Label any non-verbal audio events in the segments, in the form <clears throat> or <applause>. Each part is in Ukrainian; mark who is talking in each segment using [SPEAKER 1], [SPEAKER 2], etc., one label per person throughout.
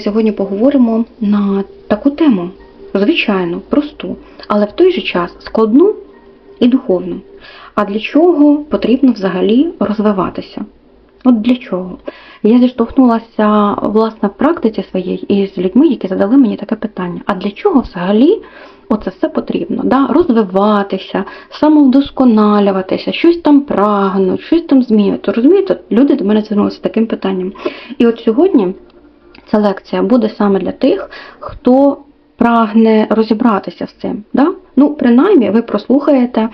[SPEAKER 1] сьогодні поговоримо на таку тему, звичайно, просту, але в той же час складну і духовну. А для чого потрібно взагалі розвиватися? От для чого? Я зіштовхнулася власне в практиці своїй із людьми, які задали мені таке питання: а для чого взагалі оце все потрібно? Да? Розвиватися, самовдосконалюватися, щось там прагнуть, щось там змінювати. Розумієте, люди до мене звернулися таким питанням. І от сьогодні ця лекція буде саме для тих, хто прагне розібратися з цим. Да? Ну, принаймні, ви прослухаєте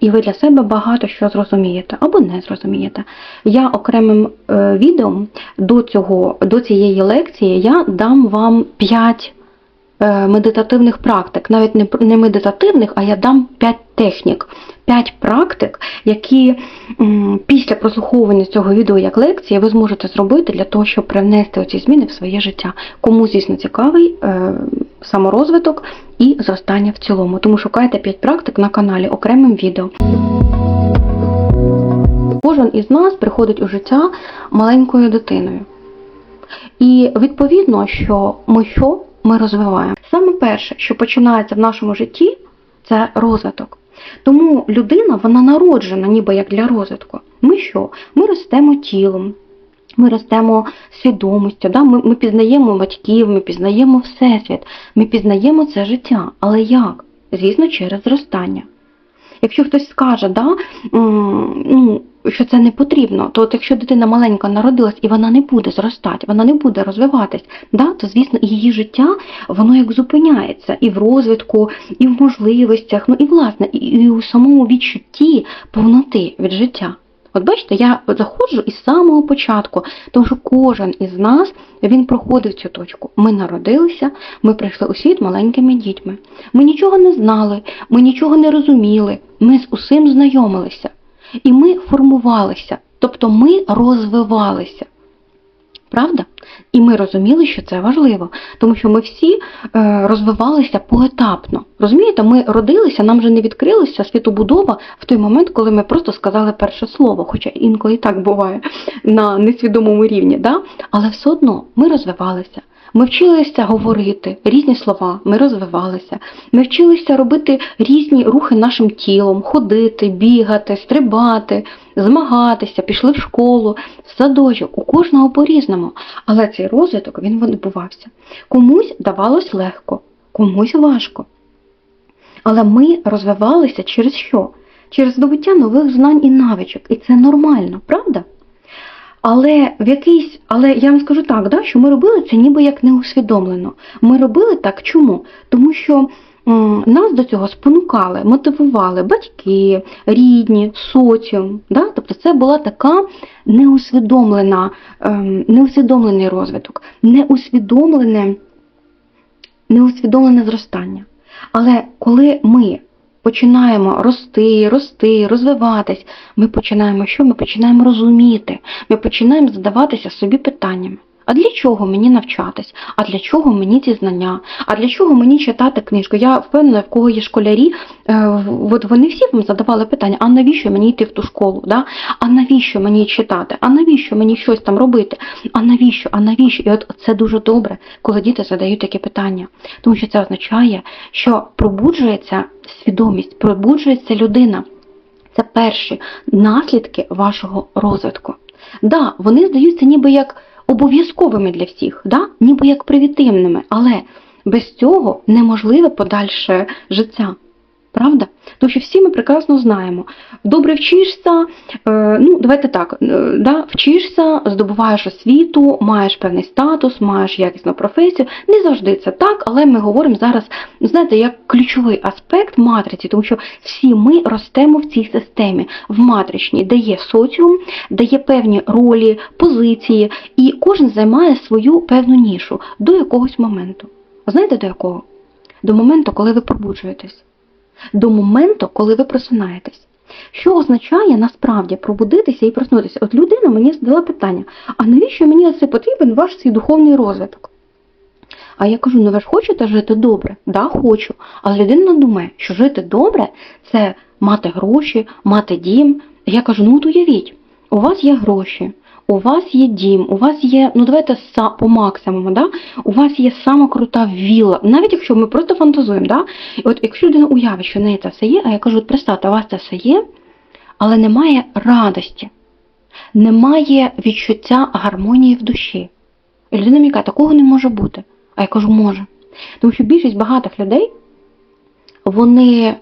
[SPEAKER 1] і ви для себе багато що зрозумієте або не зрозумієте. Я окремим е, відео до, цього, до цієї лекції я дам вам 5 е, медитативних практик, навіть не, не медитативних, а я дам 5 технік, 5 практик, які після прослуховування цього відео як лекції ви зможете зробити для того, щоб привнести оці зміни в своє життя. Кому, звісно, цікавий е, саморозвиток і зростання в цілому. Тому шукайте 5 практик на каналі окремим відео. Кожен із нас приходить у життя маленькою дитиною. І відповідно, що ми що ми розвиваємо. Перше, що починається в нашому житті, це розвиток. Тому людина вона народжена ніби як для розвитку. Ми що? Ми ростемо тілом, ми ростемо свідомістю, да? ми, ми пізнаємо батьків, ми пізнаємо всесвіт, ми пізнаємо це життя. Але як? Звісно, через зростання. Якщо хтось скаже, да, ну, що це не потрібно, то от якщо дитина маленька народилась і вона не буде зростати, вона не буде розвиватись, да, то звісно її життя воно як зупиняється і в розвитку, і в можливостях, ну і власне, і, і у самому відчутті повноти від життя. От бачите, я заходжу із самого початку, тому що кожен із нас він проходив цю точку. Ми народилися, ми прийшли у світ маленькими дітьми. Ми нічого не знали, ми нічого не розуміли, ми з усім знайомилися. І ми формувалися, тобто ми розвивалися. Правда? І ми розуміли, що це важливо, тому що ми всі е, розвивалися поетапно. Розумієте, ми родилися, нам вже не відкрилася світобудова в той момент, коли ми просто сказали перше слово, хоча інколи і так буває на несвідомому рівні. Да? Але все одно ми розвивалися. Ми вчилися говорити різні слова, ми розвивалися. Ми вчилися робити різні рухи нашим тілом, ходити, бігати, стрибати, змагатися, пішли в школу, в садочок, у кожного по-різному. Але цей розвиток він відбувався. Комусь давалось легко, комусь важко. Але ми розвивалися через що? Через здобуття нових знань і навичок. І це нормально, правда? Але в якийсь, але я вам скажу так, да, що ми робили це ніби як неусвідомлено. Ми робили так чому? Тому що м, нас до цього спонукали, мотивували батьки, рідні, соціум. Да? Тобто це була така неусвідомлена, ем, неусвідомлений розвиток, неусвідомлене, неусвідомлене зростання. Але коли ми починаємо рости, рости, розвиватись, ми починаємо що? Ми починаємо розуміти, ми починаємо задаватися собі питаннями. А для чого мені навчатись? А для чого мені ці знання? А для чого мені читати книжку? Я впевнена, в кого є школярі, е, от вони всі вам задавали питання, а навіщо мені йти в ту школу? Да? А навіщо мені читати? А навіщо мені щось там робити? А навіщо? А навіщо? І от це дуже добре, коли діти задають такі питання. Тому що це означає, що пробуджується свідомість, пробуджується людина. Це перші наслідки вашого розвитку. Да, вони здаються ніби як обов'язковими для всіх, да? ніби як привітивними, але без цього неможливе подальше життя. Правда? Тому що всі ми прекрасно знаємо. Добре вчишся, е, ну давайте так, е, да, вчишся, здобуваєш освіту, маєш певний статус, маєш якісну професію. Не завжди це так, але ми говоримо зараз, знаєте, як ключовий аспект матриці, тому що всі ми ростемо в цій системі, в матричній, де є соціум, де є певні ролі, позиції, і кожен займає свою певну нішу до якогось моменту. Знаєте до якого? До моменту, коли ви пробуджуєтесь до моменту, коли ви просинаєтесь. Що означає насправді пробудитися і проснутися? От людина мені задала питання: а навіщо мені це потрібен ваш цей духовний розвиток? А я кажу: ну ви ж хочете жити добре? Да, хочу. Але людина думає, що жити добре це мати гроші, мати дім. Я кажу, ну от уявіть, у вас є гроші, у вас є дім, у вас є, ну давайте по максимуму, да? у вас є сама крута вілла, навіть якщо ми просто фантазуємо, да? і от якщо людина уявить, що в неї це все є, а я кажу, от представте, у вас це все є, але немає радості, немає відчуття гармонії в душі. І людина мені каже, такого не може бути. А я кажу, може. Тому що більшість багатих людей, вони,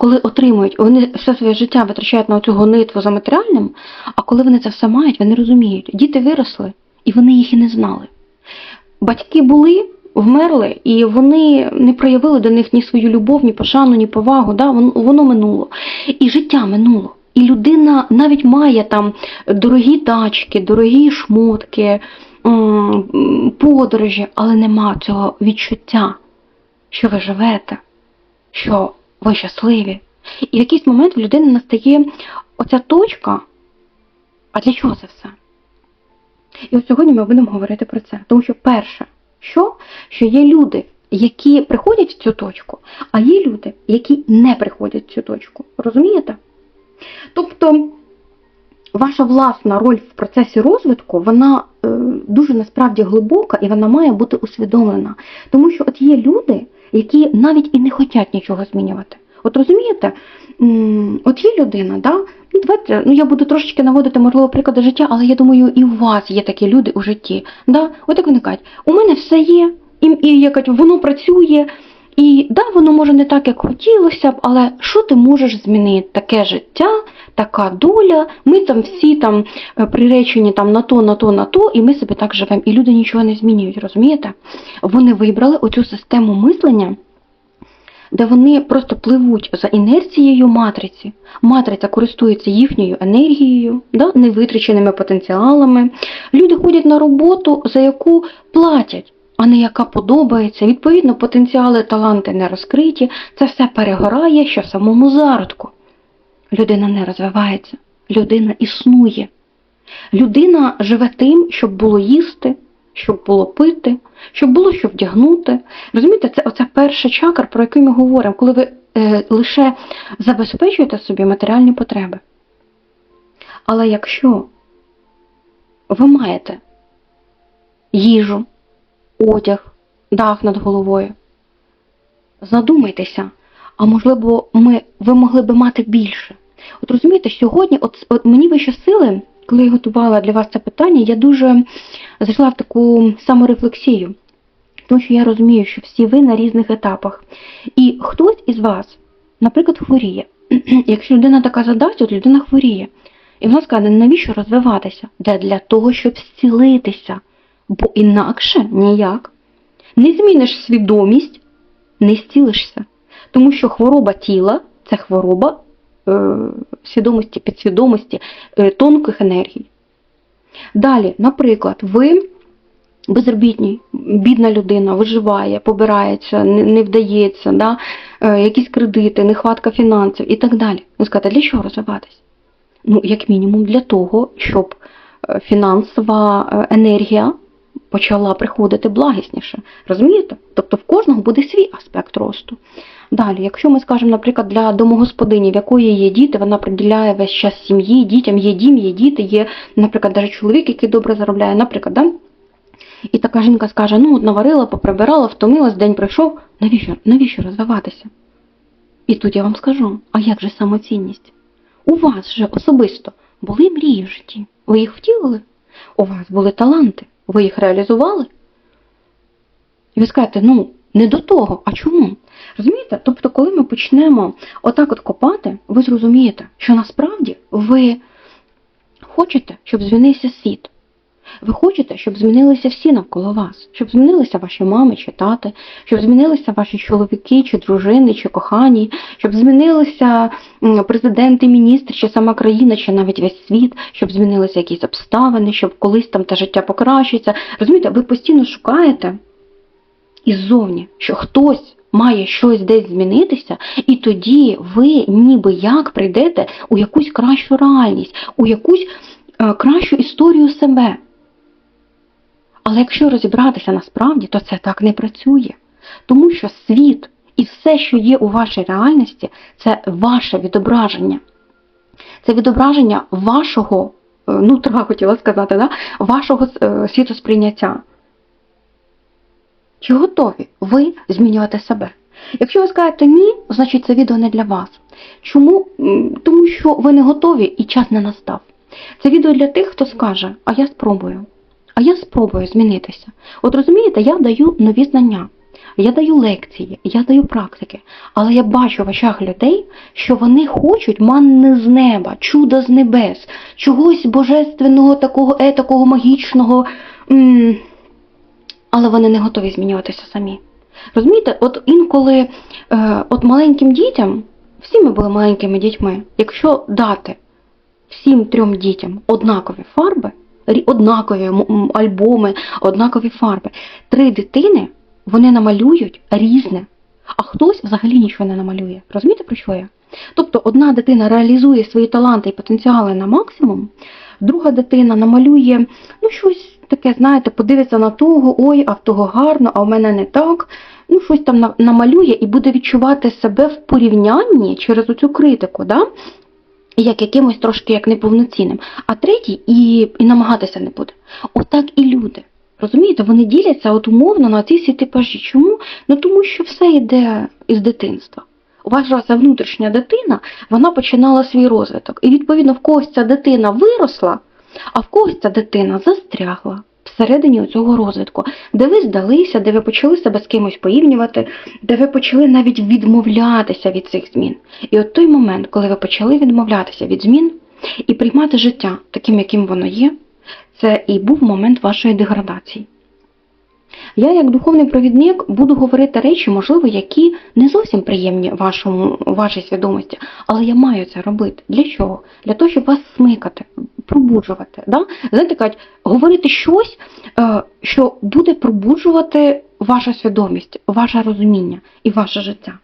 [SPEAKER 1] коли отримують, вони все своє життя витрачають на цю гонитву за матеріальним, а коли вони це все мають, вони розуміють, діти виросли, і вони їх і не знали. Батьки були, вмерли, і вони не проявили до них ні свою любов, ні пошану, ні повагу. Да? Воно, минуло. І життя минуло. І людина навіть має там дорогі тачки, дорогі шмотки, подорожі, але нема цього відчуття, що ви живете, що ви щасливі. І в якийсь момент в людини настає оця точка. А для чого це все? І от сьогодні ми будемо говорити про це. Тому що перше, що, що є люди, які приходять в цю точку, а є люди, які не приходять в цю точку. Розумієте? Тобто ваша власна роль в процесі розвитку, вона е, дуже насправді глибока і вона має бути усвідомлена. Тому що от є люди, які навіть і не хочуть нічого змінювати. От розумієте, от є людина, да? ну давайте, ну я буду трошечки наводити, можливо, приклади життя, але я думаю, і у вас є такі люди у житті. Да? От як вони у мене все є, і, і якось, воно працює, і да, воно може не так, як хотілося б, але що ти можеш змінити? Таке життя, така доля, ми там всі там е, приречені там на то, на то, на то, і ми собі так живемо. І люди нічого не змінюють, розумієте? Вони вибрали оцю систему мислення, де вони просто пливуть за інерцією матриці. Матриця користується їхньою енергією, да, невитраченими потенціалами. Люди ходять на роботу, за яку платять, а не яка подобається. Відповідно, потенціали, таланти не розкриті, це все перегорає ще в самому зародку. Людина не розвивається, людина існує. Людина живе тим, щоб було їсти, щоб було пити, щоб було що вдягнути. Розумієте, це оця перша чакра, про яку ми говоримо, коли ви е, лише забезпечуєте собі матеріальні потреби. Але якщо ви маєте їжу, одяг, дах над головою, задумайтеся, а можливо, ми, ви могли би мати більше. От розумієте, сьогодні, от, от мені вище сили, коли я готувала для вас це питання, я дуже зайшла в таку саморефлексію. Тому що я розумію, що всі ви на різних етапах. І хтось із вас, наприклад, хворіє. <clears throat> Якщо людина така задасть, от людина хворіє. І вона скаже, навіщо розвиватися? Де для того, щоб зцілитися. Бо інакше ніяк. Не зміниш свідомість, не зцілишся. Тому що хвороба тіла це хвороба е, свідомості, підсвідомості, е, тонких енергій. Далі, наприклад, ви безробітні, бідна людина, виживає, побирається, не, не вдається, да? е, якісь кредити, нехватка фінансів і так далі. Ви скажете, для чого розвиватись? Ну, як мінімум, для того, щоб е, фінансова е, енергія почала приходити благісніше. Розумієте? Тобто в кожного буде свій аспект росту. Далі, якщо ми скажемо, наприклад, для домогосподині, в якої є діти, вона приділяє весь час сім'ї, дітям, є дім, є діти, є, наприклад, навіть чоловік, який добре заробляє, наприклад, да? І така жінка скаже: ну, от наварила, поприбирала, втомилась, день пройшов. Навіщо, навіщо розвиватися? І тут я вам скажу: а як же самоцінність? У вас же особисто були мрії в житті. Ви їх втілили? У вас були таланти, ви їх реалізували? І ви скажете, ну, не до того. А чому? Розумієте? Тобто, коли ми почнемо отак от копати, ви зрозумієте, що насправді ви хочете, щоб звільнився світ. Ви хочете, щоб змінилися всі навколо вас, щоб змінилися ваші мами чи тати, щоб змінилися ваші чоловіки, чи дружини, чи кохані, щоб змінилися президенти, міністри, чи сама країна, чи навіть весь світ, щоб змінилися якісь обставини, щоб колись там те життя покращиться. Розумієте, ви постійно шукаєте іззовні, що хтось має щось десь змінитися, і тоді ви ніби як прийдете у якусь кращу реальність, у якусь е, кращу історію себе. Але якщо розібратися насправді, то це так не працює. Тому що світ і все, що є у вашій реальності, це ваше відображення. Це відображення вашого е, нутра, хотіла сказати, да? вашого е, світосприйняття. Чи готові ви змінювати себе? Якщо ви скажете ні, значить це відео не для вас. Чому? Тому що ви не готові і час не настав. Це відео для тих, хто скаже, а я спробую. А я спробую змінитися. От розумієте, я даю нові знання, я даю лекції, я даю практики, але я бачу в очах людей, що вони хочуть манни з неба, чуда з небес, чогось божественного, такого етакого, магічного. Але вони не готові змінюватися самі. Розумієте, от інколи е, от маленьким дітям, всі ми були маленькими дітьми, якщо дати всім трьом дітям однакові фарби, однакові альбоми, однакові фарби, три дитини вони намалюють різне, а хтось взагалі нічого не намалює. Розумієте, про що я? Тобто одна дитина реалізує свої таланти і потенціали на максимум, друга дитина намалює ну, щось таке, знаєте, подивиться на того, ой, а в того гарно, а в мене не так. Ну, щось там намалює і буде відчувати себе в порівнянні через оцю критику, да? Як якимось трошки як неповноцінним. А третій і, і намагатися не буде. Отак і люди. Розумієте, вони діляться от умовно на ці всі типажі. Чому? Ну тому що все йде із дитинства. Ваша внутрішня дитина, вона починала свій розвиток. І відповідно в когось ця дитина виросла, а в когось ця дитина застрягла всередині цього розвитку, де ви здалися, де ви почали себе з кимось порівнювати, де ви почали навіть відмовлятися від цих змін. І от той момент, коли ви почали відмовлятися від змін і приймати життя таким, яким воно є, це і був момент вашої деградації. Я, як духовний провідник, буду говорити речі, можливо, які не зовсім приємні вашому, вашій свідомості, але я маю це робити. Для чого? Для того, щоб вас смикати, пробуджувати. Да? Знаєте, кажуть, говорити щось, е, що буде пробуджувати ваша свідомість, ваше розуміння і ваше життя.